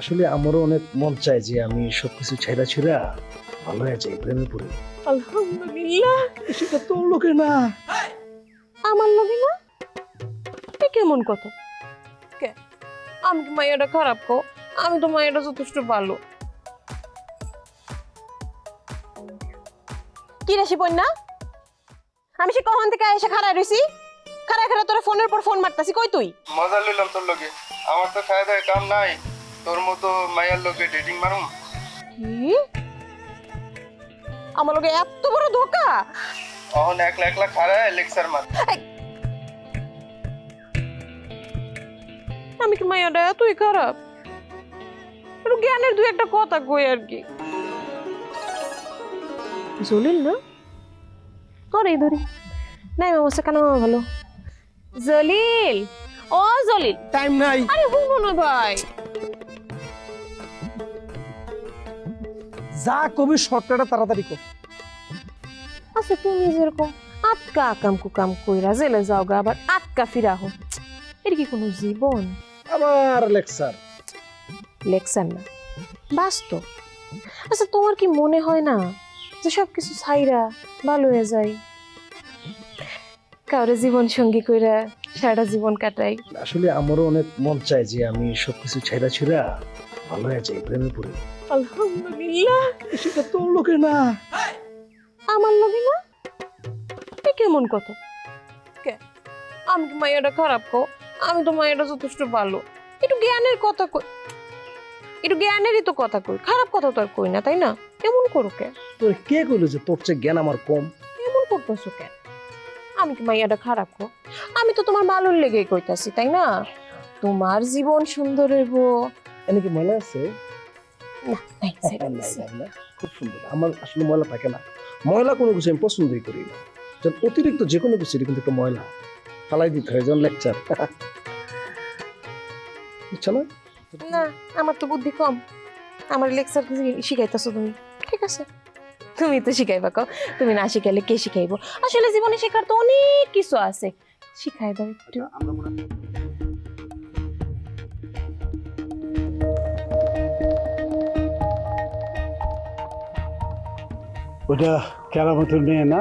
আসলে আমারও অনেক মন চায় যে আমি সবকিছু ছেড়া ছেড়া ভালো হয়ে যাই প্রেমে পড়ি। আলহামদুলিল্লাহ। সেটা তোর লোকে না। আমার লগে না? এ কেমন কথা? কে? আমি তো খারাপ কো আমি তো যথেষ্ট ভালো। কি রে শিপন্যা আমি সে কখন থেকে এসে খাড়ায় রইছি? খাড়ায় খাড়া তোরা ফোনের পর ফোন মারতাছি কই তুই? মজা লইলাম তোর লগে। আমার তো খায় দায় কাম নাই। তোর মতো মাইয়ার লগে ডেটিং মারুম? কি? আমার লগে এত বড় ধোকা? অহন একলা একলা খারায় লেকচার মার। আমি কি মাইয়াটা এতই খারাপ? একটু জ্ঞানের দুই একটা কথা কই আর কি। জলিল না? ধরে ধরি। নাই মামা কেন ভালো। জলিল! ও জলিল! টাইম নাই। আরে হুনো না ভাই। যা কবি শর্টকাটে তাড়াতাড়ি কর। আচ্ছা তুমি যেরকম আটকা কাম কুকাম কইরা জেলে যাও গা আবার আটকা ফিরা হো এটা কি কোনো জীবন? আবার লেকচার। লেকচার না বাস্তব। আচ্ছা তোমার কি মনে হয় না যে সবকিছু ছাইরা ভালো হয়ে যায়? কাউরে জীবন সঙ্গী কইরা সারা জীবন কাটাই। আসলে আমারও অনেক মন চায় যে আমি সবকিছু ছেড়া ছেড়া ভালো হয়ে প্রেমে পড়ি আলহামদুলিল্লাহ। সেটা তোর লোকে না। আমার লগে না? এ কেমন কথা? কে? আমি কি মাইয়াটা খারাপ কো। আমি তো মাইয়াটা যথেষ্ট ভালো। একটু জ্ঞানের কথা কই। একটু জ্ঞানেরই তো কথা কই। খারাপ কথা তো আর কই না তাই না? এমন করো কে? তোর কে কইলো যে তোর চেয়ে জ্ঞান আমার কম? এমন করতেছো কেন আমি কি মাইয়াটা খারাপ কো? আমি তো তোমার ভালোর লেগেই কইতাছি তাই না? তোমার জীবন সুন্দর হইব এনে কি ময়লা আছে? না নাই। খুব সুন্দর। আমার আসলে ময়লা থাকে না। ময়লা কোনো কিছু আমি পছন্দই করি না। যেন অতিরিক্ত যে কোনো কিছু কিন্তু একটা ময়লা। ফালাই দিতে হয় যেমন লেকচার। বুঝছ না? না আমার তো বুদ্ধি কম। আমার লেকচার শিখাইতেছো তুমি। ঠিক আছে। তুমি তো শিখাইবা কও। তুমি না শিখাইলে কে শিখাইবো? আসলে জীবনে শেখার তো অনেক কিছু আছে। শিখাই দাও একটু। ওটা কেরামতের মেয়ে না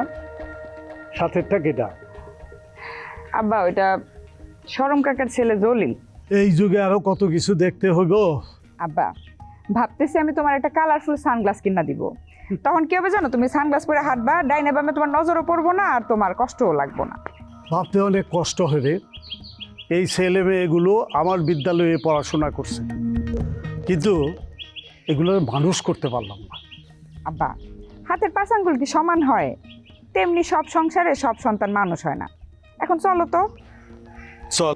সাথেরটা কেটা আব্বা ওইটা সরম কাকার ছেলে জলিল। এই যুগে আরও কত কিছু দেখতে হইব। আব্বা ভাবতেছি আমি তোমার একটা কালারফুল সানগ্লাস কিনা দিব। তখন কি হবে জানো তুমি সানগ্লাস পরে হাঁটবা ডাইনে বামে তোমার নজরও পড়ব না আর তোমার কষ্টও লাগবো না। ভাবতে অনেক কষ্ট হয় রে। এই ছেলে মেয়েগুলো আমার বিদ্যালয়ে পড়াশোনা করছে। কিন্তু এগুলো মানুষ করতে পারলাম না। আব্বা হাতের পাঁচ কি সমান হয়? তেমনি সব সংসারে সব সন্তান মানুষ হয় না। এখন চলো তো। চল।